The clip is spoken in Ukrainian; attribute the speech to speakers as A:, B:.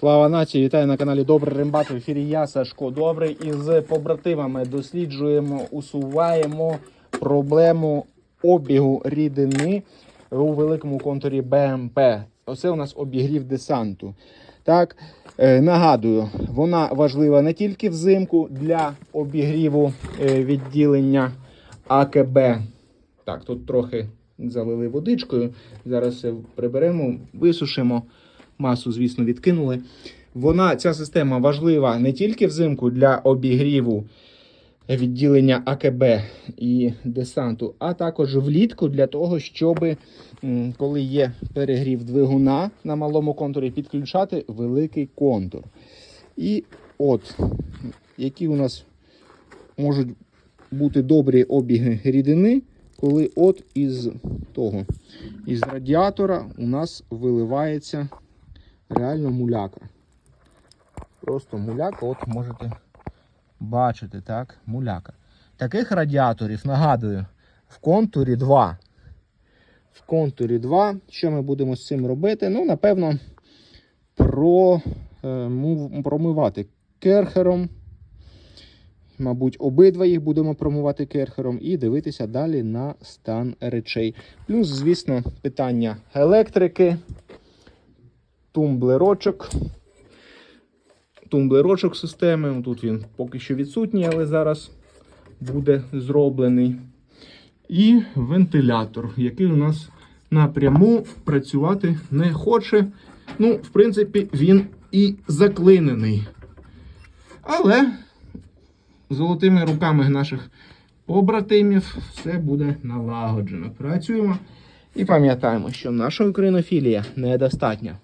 A: Слава нації! Вітаю на каналі Добрий Римбат. В ефірі я Сашко Добрий. І з побратимами досліджуємо, усуваємо проблему обігу рідини у великому контурі БМП. Оце у нас обігрів десанту. Так, е, нагадую, вона важлива не тільки взимку для обігріву е, відділення АКБ. Так, тут трохи залили водичкою. Зараз все приберемо, висушимо. Масу, звісно, відкинули. Вона, ця система важлива не тільки взимку для обігріву відділення АКБ і десанту, а також влітку для того, щоб, коли є перегрів двигуна на малому контурі, підключати великий контур. І от, які у нас можуть бути добрі обіги рідини, коли от із того, із радіатора у нас виливається реально муляка. Просто муляка, от можете бачити, так? Муляка. Таких радіаторів, нагадую, в контурі 2. В контурі 2. Що ми будемо з цим робити? Ну, напевно, про, е, промивати керхером. Мабуть, обидва їх будемо промивати керхером і дивитися далі на стан речей. Плюс, звісно, питання електрики, тумблерочок. Тумблерочок системи. Тут він поки що відсутній, але зараз буде зроблений. І вентилятор, який у нас напряму працювати не хоче. Ну, в принципі, він і заклинений. Але золотими руками наших побратимів все буде налагоджено. Працюємо і пам'ятаємо, що наша українофілія недостатня.